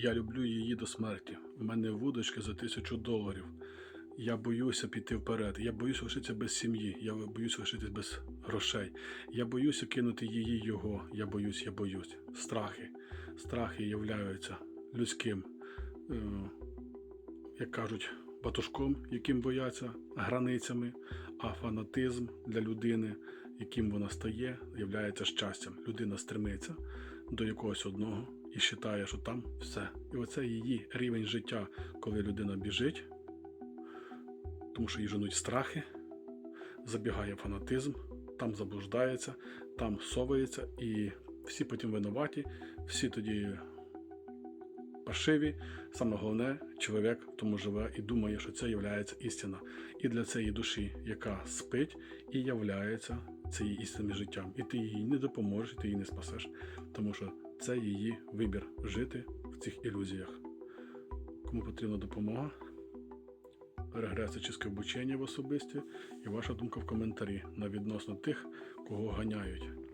Я люблю її до смерті. У мене вудочки за тисячу доларів. Я боюся піти вперед. Я боюся лишитися без сім'ї. Я боюся лишитися без грошей. Я боюся кинути її його. Я боюсь, я боюсь. Страхи. Страхи являються людським, е, як кажуть, батушком, яким бояться, границями, а фанатизм для людини, яким вона стає, являється щастям. Людина стремиться до якогось одного і вважає, що там все. І оце її рівень життя, коли людина біжить, тому що її женуть страхи, забігає фанатизм, там заблуждається, там совається, і всі потім винуваті, всі тоді паршиві. Саме головне, чоловік в тому живе і думає, що це є істина. І для цієї душі, яка спить, і являється цією істинним життям. І ти їй не допоможеш, і ти її не спасеш. Тому що це її вибір жити в цих ілюзіях. Кому потрібна допомога, регреси чи обучення в особисті і ваша думка в коментарі на відносно тих, кого ганяють.